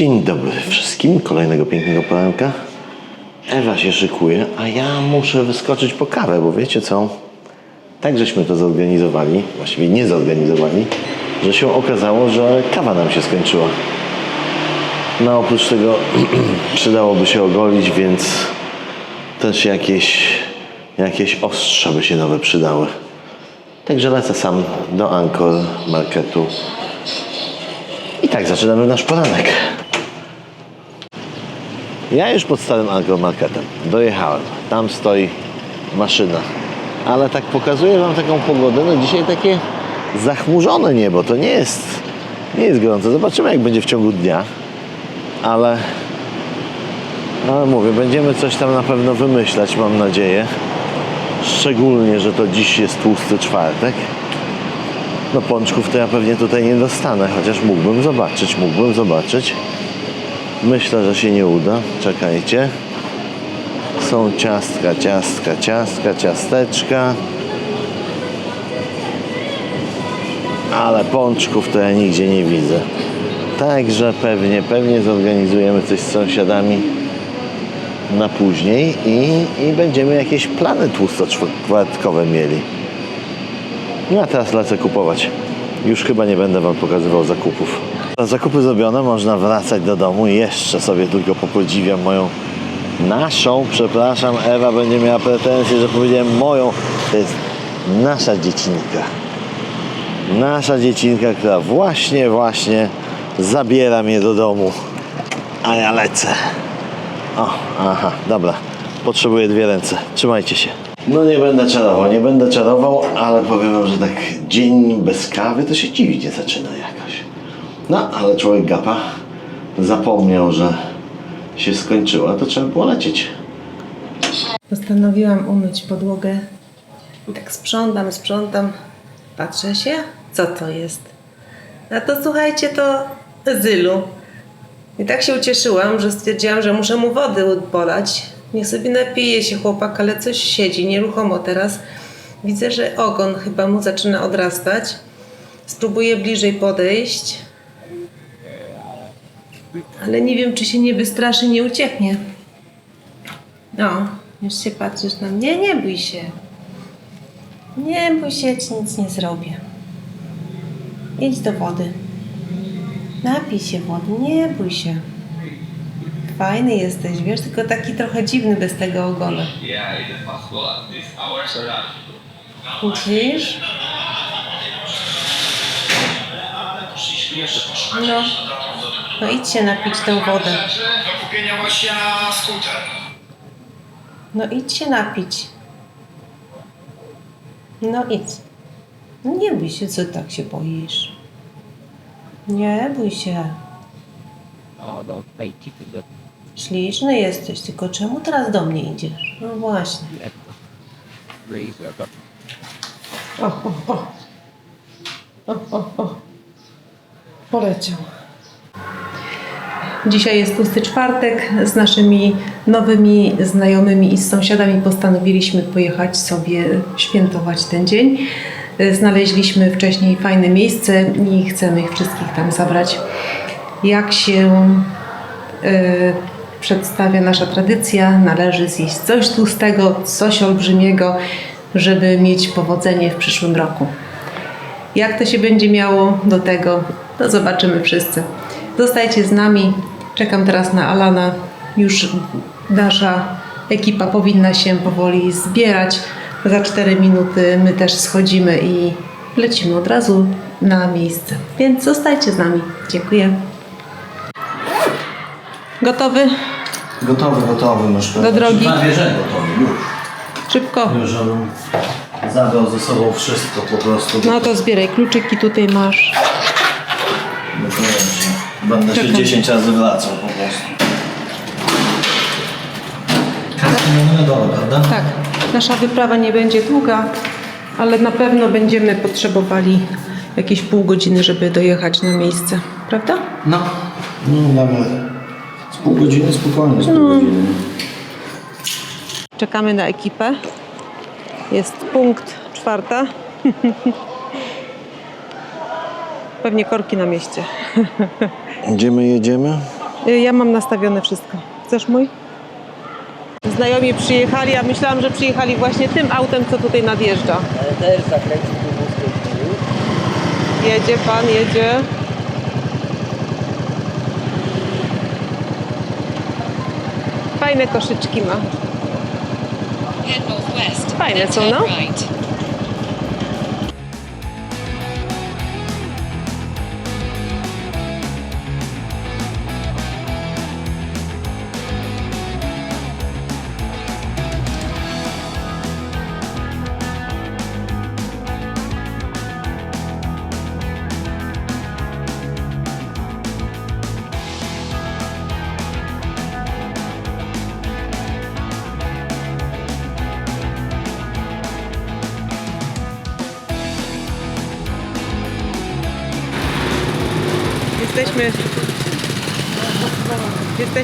Dzień dobry wszystkim, kolejnego pięknego poranka. Ewa się szykuje, a ja muszę wyskoczyć po kawę, bo wiecie co? Tak żeśmy to zorganizowali, właściwie nie zorganizowali, że się okazało, że kawa nam się skończyła. No oprócz tego przydałoby się ogolić, więc też jakieś, jakieś ostrza by się nowe przydały. Także lecę sam do Anchor Marketu. I tak zaczynamy nasz poranek. Ja już pod starym Anchor Marketem dojechałem. Tam stoi maszyna. Ale tak pokazuję Wam taką pogodę. No dzisiaj takie zachmurzone niebo. To nie jest, nie jest gorąco. Zobaczymy jak będzie w ciągu dnia. Ale, ale mówię, będziemy coś tam na pewno wymyślać, mam nadzieję. Szczególnie, że to dziś jest tłusty czwartek. No pączków to ja pewnie tutaj nie dostanę, chociaż mógłbym zobaczyć, mógłbym zobaczyć. Myślę, że się nie uda. Czekajcie. Są ciastka, ciastka, ciastka, ciasteczka. Ale pączków to ja nigdzie nie widzę. Także pewnie, pewnie zorganizujemy coś z sąsiadami na później i, i będziemy jakieś plany tłusto-czwartkowe mieli. No a teraz lecę kupować. Już chyba nie będę Wam pokazywał zakupów. Zakupy zrobione, można wracać do domu i jeszcze sobie tylko popodziwiam moją naszą, przepraszam, Ewa będzie miała pretensje, że powiedziałem moją. To jest nasza dziecinka. Nasza dziecinka, która właśnie, właśnie zabiera mnie do domu. A ja lecę. O, aha, dobra. Potrzebuję dwie ręce. Trzymajcie się. No nie będę czarował, nie będę czarował, ale powiem wam, że tak dzień bez kawy to się dziwnie zaczyna jakoś. No, ale człowiek gapa zapomniał, że się skończyła, to trzeba było lecieć. Postanowiłam umyć podłogę. Tak sprzątam, sprzątam. Patrzę się, co to jest. A to słuchajcie, to Zylu. I tak się ucieszyłam, że stwierdziłam, że muszę mu wody podać. Niech sobie napije się chłopak, ale coś siedzi nieruchomo teraz. Widzę, że ogon chyba mu zaczyna odrastać. Spróbuję bliżej podejść. Ale nie wiem, czy się nie wystraszy, nie ucieknie. No, już się patrzysz na mnie. Nie bój się. Nie bój się, ja ci nic nie zrobię. Idź do wody. Napij się wody, nie bój się. Fajny jesteś, wiesz, tylko taki trochę dziwny bez tego ogona. Widzisz? No. No idź się napić tą wodę. No idź się napić. No idź. No nie bój się, co tak się boisz. Nie bój się. Śliczny jesteś, tylko czemu teraz do mnie idziesz? No właśnie. O, o, o. O, o, o. Poleciał. Dzisiaj jest tłusty czwartek. Z naszymi nowymi znajomymi i z sąsiadami postanowiliśmy pojechać sobie świętować ten dzień. Znaleźliśmy wcześniej fajne miejsce i chcemy ich wszystkich tam zabrać. Jak się y, przedstawia nasza tradycja, należy zjeść coś tłustego, coś olbrzymiego, żeby mieć powodzenie w przyszłym roku. Jak to się będzie miało do tego, to zobaczymy wszyscy. Zostajcie z nami. Czekam teraz na Alana. Już nasza ekipa powinna się powoli zbierać. Za 4 minuty my też schodzimy i lecimy od razu na miejsce. Więc zostajcie z nami. Dziękuję. Gotowy? Gotowy, gotowy. Masz Do drogi. Prawie, że gotowy, już. Szybko. Już, żebym zabrał ze sobą wszystko po prostu. No to zbieraj kluczyki, tutaj masz. Będę się Czekam. 10 razy wracał po prostu. Mamy na dole, prawda? Tak, nasza wyprawa nie będzie długa, ale na pewno będziemy potrzebowali jakieś pół godziny, żeby dojechać na miejsce, prawda? No. No damy z pół godziny spokojnie, z pół godziny. Czekamy na ekipę. Jest punkt czwarta. Pewnie korki na mieście. Gdzie my jedziemy? Y, Ja mam nastawione wszystko. Chcesz mój? Znajomi przyjechali, a myślałam, że przyjechali właśnie tym autem, co tutaj nadjeżdża. Ale też zakręcił. Jedzie pan, jedzie. Fajne koszyczki ma. Fajne są, no.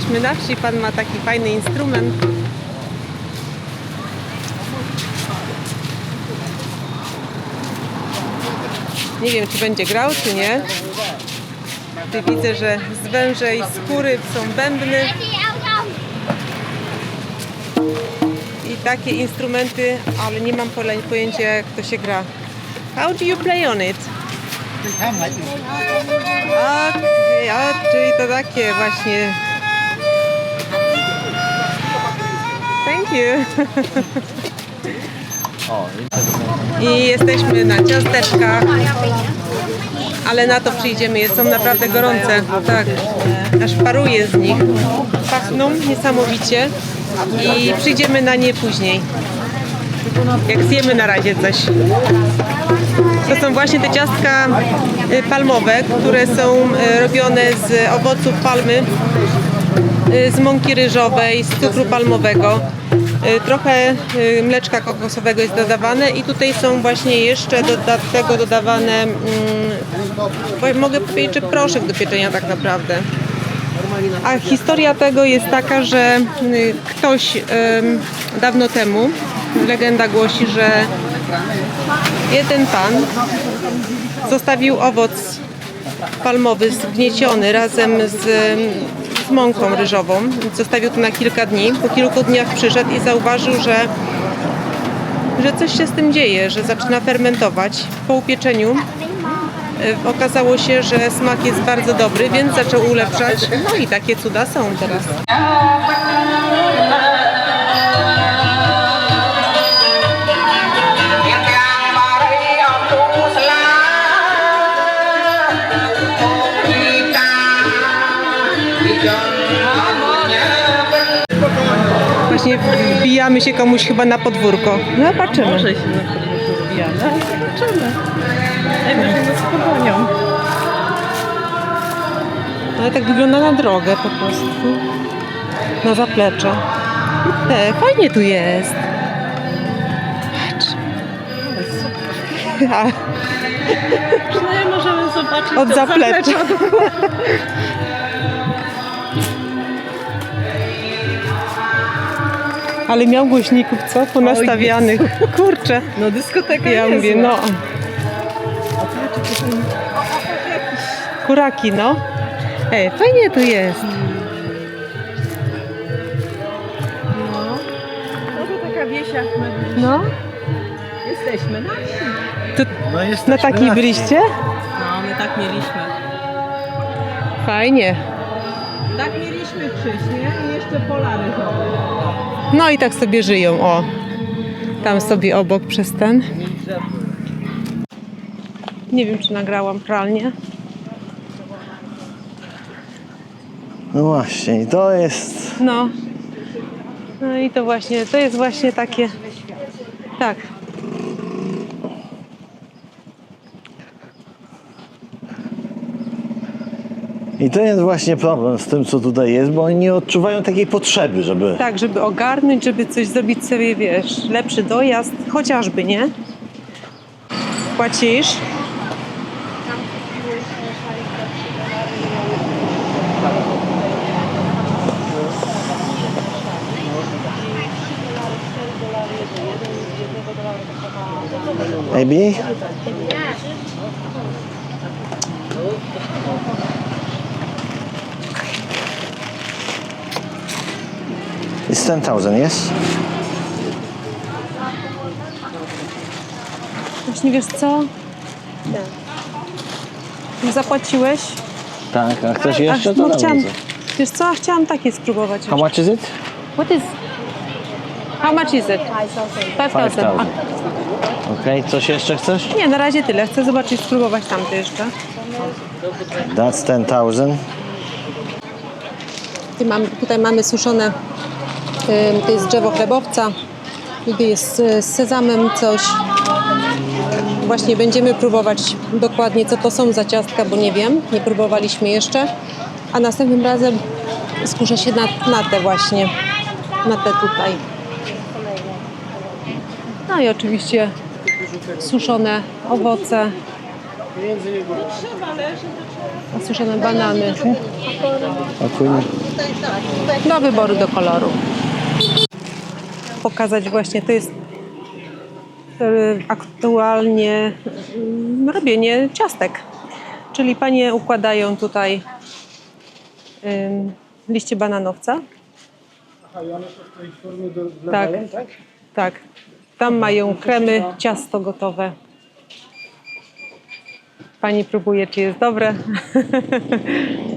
Jesteśmy na wsi. Pan ma taki fajny instrument. Nie wiem, czy będzie grał, czy nie. Tu widzę, że z wężej skóry są bębny i takie instrumenty, ale nie mam pojęcia, jak to się gra. How do you play on it? A, czyli to takie właśnie. You. I jesteśmy na ciasteczkach, ale na to przyjdziemy. Są naprawdę gorące. Tak, aż paruje z nich. Pachną niesamowicie i przyjdziemy na nie później. Jak zjemy na razie coś. To są właśnie te ciastka y, palmowe, które są y, robione z owoców palmy, y, z mąki ryżowej, z cukru palmowego. Y, Trochę y, mleczka kokosowego jest dodawane i tutaj są właśnie jeszcze do tego dodawane, mm, mogę powiedzieć, że proszek do pieczenia tak naprawdę. A historia tego jest taka, że y, ktoś dawno temu, legenda głosi, że jeden pan zostawił owoc palmowy zgnieciony razem z, z mąką ryżową. Zostawił to na kilka dni. Po kilku dniach przyszedł i zauważył, że, że coś się z tym dzieje, że zaczyna fermentować. Po upieczeniu y, okazało się, że smak jest bardzo dobry, więc zaczął ulepszać. No i takie cuda są teraz. Wbijamy się komuś chyba na podwórko. No zobaczymy. Może się na podwórku wbijamy, ale zobaczymy. Najwyżej nas pogonią. Ale tak wygląda na drogę po prostu. Na zaplecze. E, fajnie tu jest. Patrz. A, Przynajmniej możemy zobaczyć Od to zaplecza. zaplecza. ale miał głośników, co? Ponastawianych. Kurczę. No dyskoteka Ja jest. mówię, no. Kuraki, no. Ej, fajnie tu jest. No. No to taka wiesia. No. jesteśmy na wsi. To No jest na takiej byliście? No, my tak mieliśmy. Fajnie. Tak mieliśmy Krzyś, nie? I jeszcze pola ryżowe. No i tak sobie żyją, o. Tam sobie obok przez ten. Nie wiem, czy nagrałam pralnię. No właśnie, i to jest. No. No i to właśnie, to jest właśnie takie. Tak. I to jest właśnie problem z tym, co tutaj jest, bo oni nie odczuwają takiej potrzeby, żeby. Tak, żeby ogarnąć, żeby coś zrobić sobie, wiesz, lepszy dojazd, chociażby, nie? Płacisz? Maybe? That's 10,000, yes? Właśnie wiesz co? Nie. Zapłaciłeś? Tak, a chcesz jeszcze? To no dam chciałam, widzę. wiesz co? Chciałam takie spróbować. How much is it? What is... How much is it? 5,000. 5,000. Okej, coś jeszcze chcesz? A, Nie, na razie tyle. Chcę zobaczyć, spróbować tamte jeszcze. That's 10,000. Tutaj mamy, tutaj mamy suszone, to jest drzewo chlebowca. Tutaj jest z sezamem coś. Właśnie będziemy próbować dokładnie, co to są za ciastka, bo nie wiem, nie próbowaliśmy jeszcze. A następnym razem skuszę się na, na te właśnie, na te tutaj. No i oczywiście suszone owoce, suszone banany. Do wyboru do koloru. Pokazać właśnie, to jest e, aktualnie mm, robienie ciastek. Czyli panie układają tutaj liście bananowca. Tak, tak. Tam mają kremy, ciasto gotowe. Pani próbuje, czy jest dobre.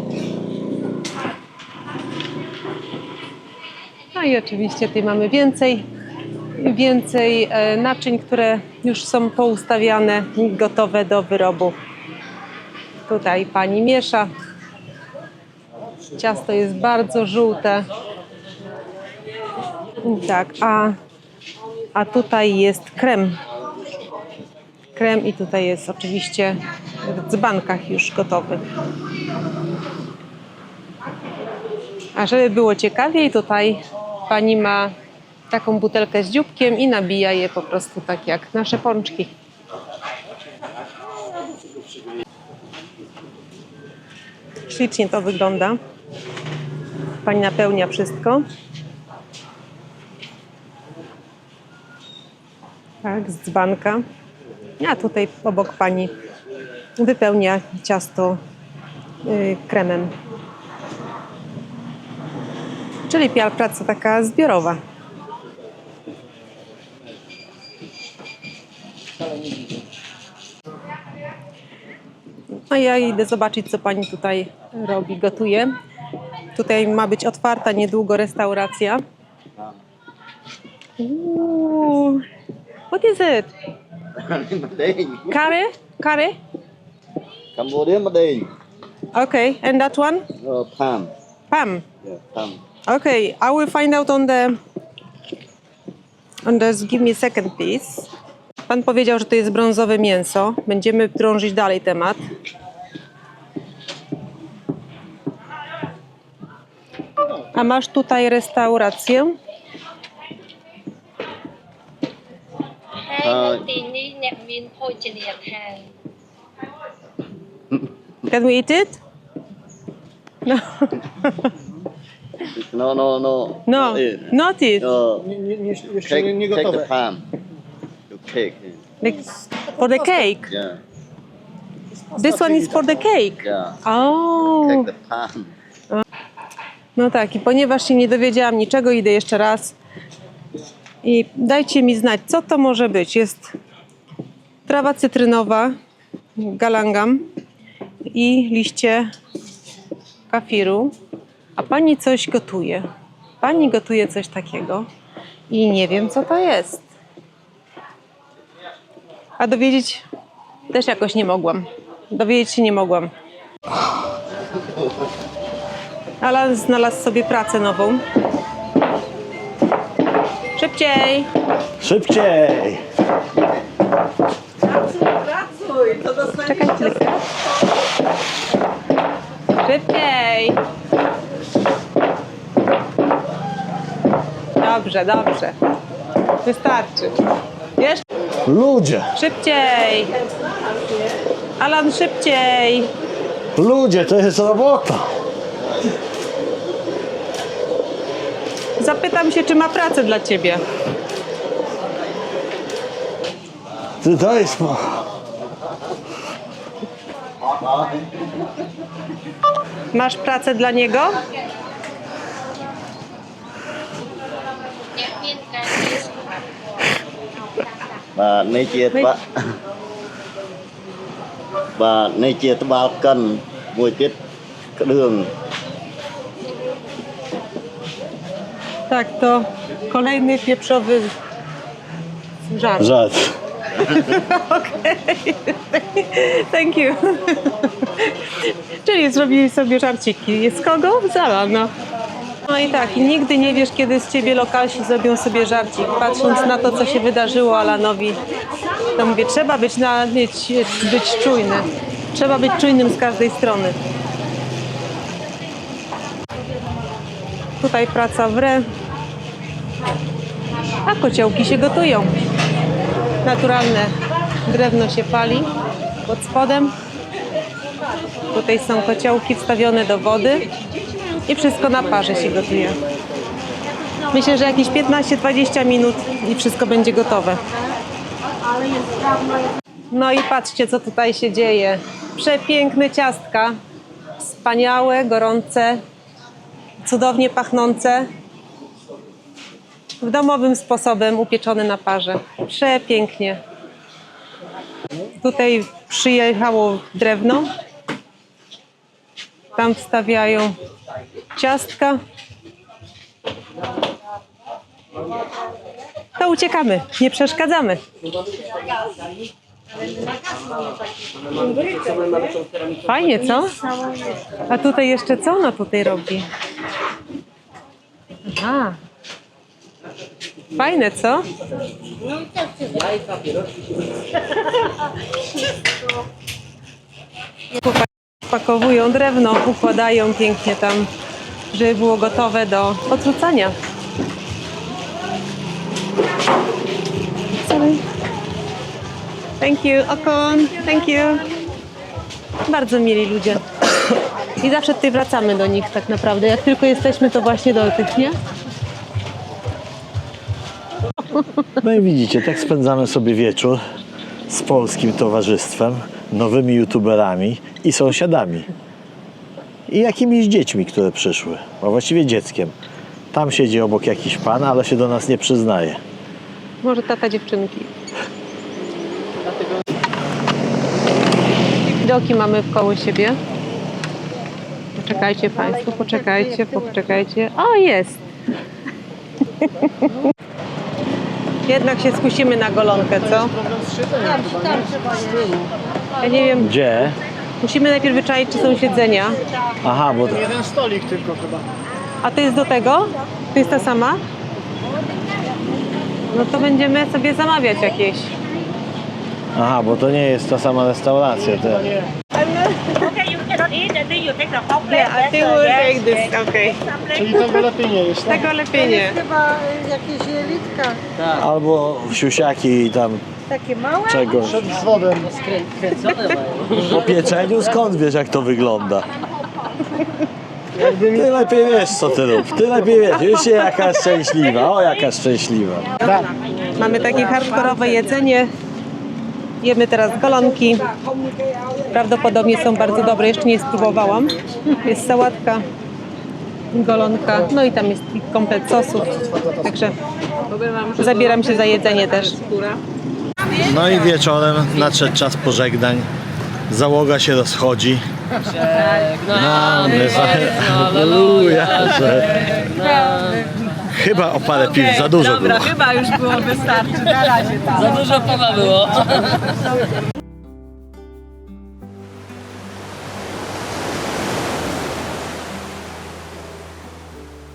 No i oczywiście tutaj mamy więcej, więcej e, naczyń, które już są poustawiane gotowe do wyrobu. Tutaj pani miesza. Ciasto jest bardzo żółte. Tak, a, a tutaj jest krem. Krem i tutaj jest oczywiście w dzbankach już gotowy. A żeby było ciekawiej, tutaj pani ma taką butelkę z dzióbkiem i nabija je po prostu tak jak nasze pączki. Ślicznie to wygląda. Pani napełnia wszystko. Tak, z dzbanka. A tutaj obok pani wypełnia ciasto y, kremem. Czyli praca taka zbiorowa. A ja idę zobaczyć, co pani tutaj robi, gotuje. Tutaj ma być otwarta niedługo restauracja. Ooh. What is it? Curry? Curry? Cambodia Madei. Okay, and that one? Uh, Palm. Pam. Yeah, Palm. Okay, I will find out on the on the give me second piece. Pan powiedział, że to jest brązowe mięso. Będziemy drążyć dalej temat. A masz tutaj restaurację? Can we eat it? No. No, no, no. No, Eh, not it. Uh, Nie, nie, jeszcze take, nie, take the gotowe. palm. Your cake. Like, for the cake. Yeah, This one is for the cake. yeah. Oh. Take the palm. No tak, i ponieważ się nie dowiedziałam niczego, idę jeszcze raz. I dajcie mi znać, co to może być. Jest trawa cytrynowa, galangam i liście kafiru. A pani coś gotuje. Pani gotuje coś takiego i nie wiem, co to jest. A dowiedzieć też jakoś nie mogłam. Dowiedzieć się nie mogłam. Alan znalazł sobie pracę nową. Szybciej! Szybciej! Czekaj chwilkę. Szybciej! Dobrze, dobrze. Wystarczy. Jeszcze Ludzie! szybciej! Alan, szybciej! Ludzie, to jest robota! Zapytam się, czy ma pracę dla ciebie. Ty daj spokój. Masz pracę dla niego? បាទនេះជាត្បាល់បាទនេះជាត្បាល់កិនមួយទៀតក្ដឿង Tak, to kolejny pieprzowy żart. Żart. Okej, thank you. Czyli zrobili sobie żarciki. Z kogo? Z no i tak, nigdy nie wiesz, kiedy z ciebie lokalsi zrobią sobie żarcik. Patrząc na to, co się wydarzyło Alanowi, to mówię, trzeba być, na, mieć, być czujny. Trzeba być czujnym z każdej strony. Tutaj praca w re. A kociołki się gotują. Naturalne drewno się pali pod spodem. Tutaj są kociołki wstawione do wody i wszystko na parze się gotuje. Myślę, że jakieś 15-20 minut i wszystko będzie gotowe. No i patrzcie, co tutaj się dzieje. Przepiękne ciastka. Wspaniałe, gorące, cudownie pachnące. W domowym sposobem upieczone na parze. Przepięknie. Tutaj przyjechało drewno. Tam wstawiają ciastka. To uciekamy, nie przeszkadzamy. Fajnie, co? A tutaj jeszcze co ona tutaj robi? Aha. Fajne, co? Pakowują drewno, układają pięknie tam, żeby było gotowe do odrzucania. Thank you, Okon. Thank you. Bardzo mieli ludzie. I zawsze tutaj wracamy do nich tak naprawdę. Jak tylko jesteśmy, to właśnie do tych, nie? No i widzicie, tak spędzamy sobie wieczór z polskim towarzystwem, nowymi youtuberami i sąsiadami. I jakimiś dziećmi, które przyszły, a właściwie dzieckiem. Tam siedzi obok jakiś pan, ale się do nas nie przyznaje. Może tata dziewczynki. Widoki mamy koło siebie. Poczekajcie Państwo, poczekajcie, poczekajcie. O, jest! Jednak się skusimy na golonkę, co? Ja nie wiem, Gdzie? Musimy najpierw wyczaić, czy są siedzenia. Aha, bo Jeden stolik tylko chyba. A to jest do tego? To jest ta sama? No to będziemy sobie zamawiać jakieś. Aha, bo to nie jest ta sama restauracja. To... Okay, you cannot eat and then you take the hot plate. Yeah, I think we'll take this. Okay. Czyli tego lepiej nie jest. tak? Tego lepiej nie. Chyba jakieś jelitka Albo siusiaki i tam takie małe. czegoś. Z wodą. Kręcone mają. Po pieczeniu skąd wiesz jak to wygląda? Ty lepiej wiesz co ty rób. Ty lepiej wiesz. Już się jaka szczęśliwa. O jaka szczęśliwa. Mamy takie hardkorowe jedzenie. Jemy teraz golonki. Prawdopodobnie są bardzo dobre. Jeszcze nie spróbowałam. Jest sałatka, golonka, no i tam jest komplet sosów. Także zabieram się za jedzenie też. No i wieczorem nadszedł czas pożegnań. Załoga się rozchodzi. Żegnamy. Halleluja. Chyba o parę piw za dużo było. Chyba już było wystarczy. Na razie tak. Za dużo piwa było.